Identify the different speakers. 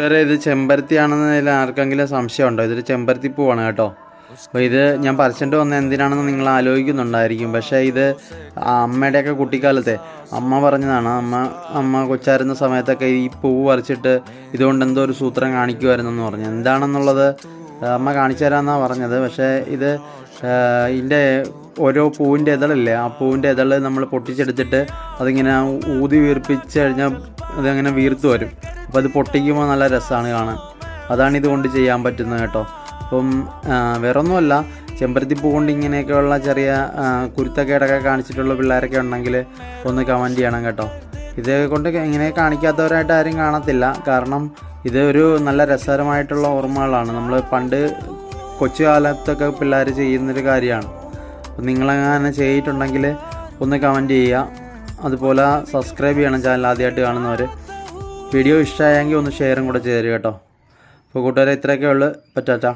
Speaker 1: വേറെ ഇത് ചെമ്പരത്തിയാണെന്നതിൽ ആർക്കെങ്കിലും സംശയം ഉണ്ടോ ഇതൊരു ചെമ്പരത്തി പൂവാണ് കേട്ടോ. അപ്പോൾ ഇത് ഞാൻ പറിച്ചിട്ട് വന്ന എന്തിനാണെന്ന് നിങ്ങൾ ആലോചിക്കുന്നുണ്ടായിരിക്കും. പക്ഷേ ഇത് അമ്മയുടെയൊക്കെ കുട്ടിക്കാലത്തെ അമ്മ പറഞ്ഞതാണ് അമ്മ അമ്മ കൊച്ചായിരുന്ന സമയത്തൊക്കെ ഈ പൂവ് പറിച്ചിട്ട് ഇതുകൊണ്ട് എന്തോ ഒരു സൂത്രം കാണിക്കുമായിരുന്നെന്ന് പറഞ്ഞു. എന്താണെന്നുള്ളത് അമ്മ കാണിച്ചു തരാമെന്നാണ് പറഞ്ഞത്. പക്ഷേ ഇത് ഇതിന്റെ ഓരോ പൂവിന്റെ ഇതളില്ലേ ആ പൂവിന്റെ ഇതൾ നമ്മൾ പൊട്ടിച്ചെടുത്തിട്ട് അതിങ്ങനെ ഊതി വീർപ്പിച്ച് കഴിഞ്ഞാൽ അതങ്ങനെ വീർത്തു വരും. അപ്പോൾ അത് പൊട്ടിക്കുമ്പോൾ നല്ല രസമാണ് കാണാൻ. അതാണ് ഇതുകൊണ്ട് ചെയ്യാൻ പറ്റുന്നത് കേട്ടോ. അപ്പം വേറെ ഒന്നുമല്ല ചെമ്പരത്തി പൂ കൊണ്ട് ഇങ്ങനെയൊക്കെയുള്ള ചെറിയ കുരുത്തക്കേടൊക്കെ കാണിച്ചിട്ടുള്ള പിള്ളേരൊക്കെ ഉണ്ടെങ്കിൽ ഒന്ന് കമന്റ് ചെയ്യണം കേട്ടോ. ഇത് കൊണ്ട് ഇങ്ങനെ കാണിക്കാത്തവരായിട്ട് ആരും കാണത്തില്ല. കാരണം ഇത് ഒരു നല്ല രസകരമായിട്ടുള്ള ഓർമ്മകളാണ്. നമ്മൾ പണ്ട് കൊച്ചു കാലത്തൊക്കെ പിള്ളേർ ചെയ്യുന്നൊരു കാര്യമാണ്. അപ്പം നിങ്ങളങ്ങനെ ചെയ്തിട്ടുണ്ടെങ്കിൽ ഒന്ന് കമന്റ് ചെയ്യുക. അതുപോലെ സബ്സ്ക്രൈബ് ചെയ്യണം ചാനൽ ആദ്യമായിട്ട് കാണുന്നവർ വീഡിയോ ഇഷ്ടമായെങ്കിൽ ഒന്ന് ഷെയറും കൂടെ ചെയ്തു കേട്ടോ. അപ്പോൾ കൂട്ടുകാരെ ഇത്രയൊക്കെ ഉള്ളു പറ്റാറ്റാ